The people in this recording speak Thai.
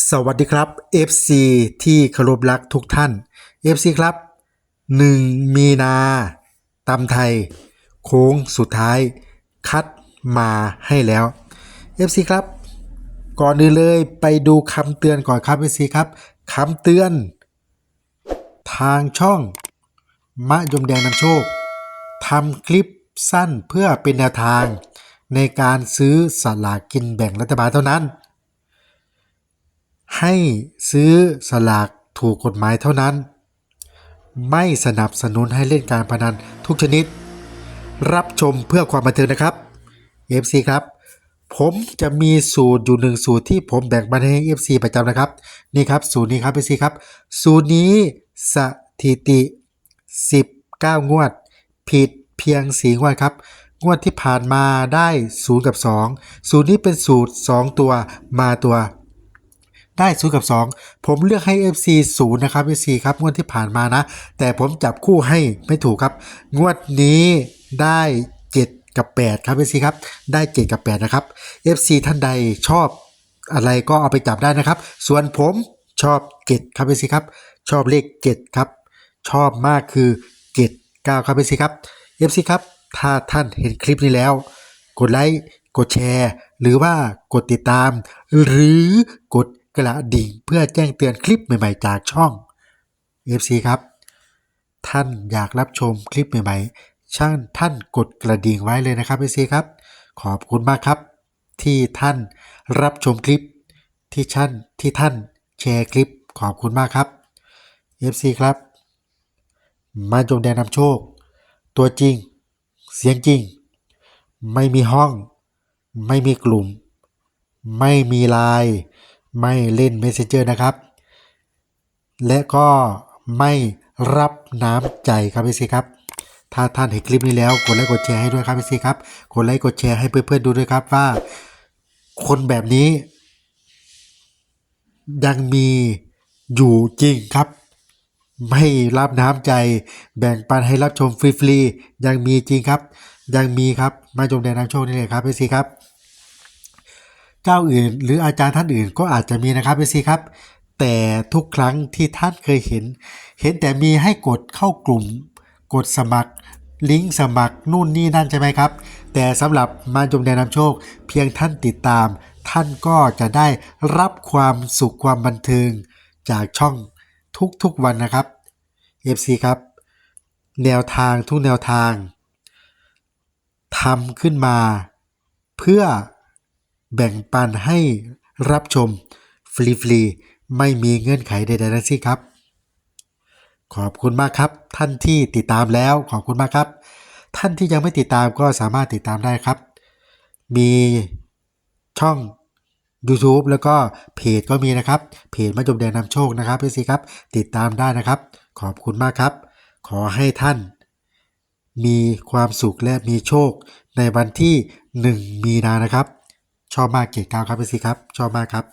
สวัสดีครับ FC ที่เคารพรักทุกท่าน FC ครับ 1 มีนาตำไทย โค้งสุดท้าย คัดมาให้แล้ว FC ครับ ก่อนอื่นเลยไปดูคำเตือนก่อนครับ FC ครับคำเตือน ทางช่อง มะยมแดงนำโชคทำคลิปสั้นเพื่อเป็นแนวทาง ในการซื้อสลากกินแบ่งรัฐบาลเท่านั้น ให้ซื้อสลากถูกกฎหมายเท่านั้น ไม่สนับสนุนให้เล่นการพนันทุกชนิด รับชมเพื่อความบันเทิงนะครับ FC ครับ ผมจะมีสูตรอยู่หนึ่งสูตรที่ผมแบ่งมาให้ FC ประจำนะครับ นี่ครับสูตรนี้ครับ FC ครับ สูตรนี้สถิติ 19 งวด ผิดเพียง4งวดครับงวดที่ผ่านมาได้ 0 กับ 2 สูตรนี้เป็นสูตร 2 ตัวมาตัว ได้ศูกับ 2 ผมเลือกให้ FC 0 นะครับ FC ครับ งวดที่ผ่านมานะ แต่ผมจับคู่ให้ไม่ถูกครับ งวดนี้ได้ 7 กับ 8 ครับ FC ครับ ได้ 7 กับ 8 นะครับ FC ท่านใดชอบอะไรก็เอาไปจับได้นะครับ ส่วนผมชอบ 7 ครับ FC ครับ ชอบเลข 7 ครับ ชอบมากคือ 7 9 ครับ FC ครับ FC ครับ ถ้าท่านเห็นคลิปนี้แล้ว กดไลค์ กดแชร์ หรือว่ากดติดตาม หรือกด กระดิ่งเพื่อแจ้งเตือนคลิปใหม่ๆจากช่อง FC ครับ ท่านอยากรับชมคลิปใหม่ๆ ช่างท่านกดกระดิ่งไว้เลยนะครับ FC ครับ ขอบคุณมากครับ ที่ท่านรับชมคลิปที่ท่านที่ท่านแชร์คลิปขอบคุณมากครับ FC ครับ มาจงแดนนำโชค ตัวจริง เสียงจริง ไม่มีห้อง ไม่มีกลุ่ม ไม่มีลน์ ไม่เล่น Messenger นะครับ และก็ไม่รับน้ำใจครับพี่ซีครับ ถ้าท่านเห็นคลิปนี้แล้วกดไลค์กดแชร์ให้ด้วยครับพี่ซีครับ กดไลค์กดแชร์ให้เพื่อนๆดูด้วยครับว่า คนแบบนี้ ยังมีอยู่จริงครับ ไม่รับน้ำใจแบ่งปันให้รับชมฟรีๆยังมีจริงครับ ยังมีครับมาจงแดนนำโชคนี่เลยครับพี่ซีครับ เจ้าอื่น หรืออาจารย์ท่านอื่นก็อาจจะมีนะครับพี่ซีครับ แต่ทุกครั้งที่ท่านเคยเห็น เห็นแต่มีให้กดเข้ากลุ่ม กดสมัคร ลิงก์สมัครนู่นนี่นั่นใช่ไหมครับ แต่สำหรับมาจงแดนนำโชค เพียงท่านติดตาม ท่านก็จะได้รับความสุขความบันเทิงจากช่องทุกๆวันนะครับ FC ครับ แนวทางทุกแนวทางทำขึ้นมา เพื่อ แบ่งปันให้รับชมฟรีๆไม่มีเงื่อนไขใดๆทั้งสิ้นครับ ขอบคุณมากครับ ท่านที่ติดตามแล้วขอบคุณมากครับ ท่านที่ยังไม่ติดตามก็สามารถติดตามได้ครับ มีช่อง YouTube แล้วก็เพจก็มีนะครับ เพจมะจมแดงนำโชคนะครับพี่ซีครับ ติดตามได้นะครับ ขอบคุณมากครับ ขอให้ท่าน มีความสุขและมีโชคในวันที่ 1 มีนานะครับ ชอบมากเกียรติกาวครับพี่ซีครับ ชอบมากครับ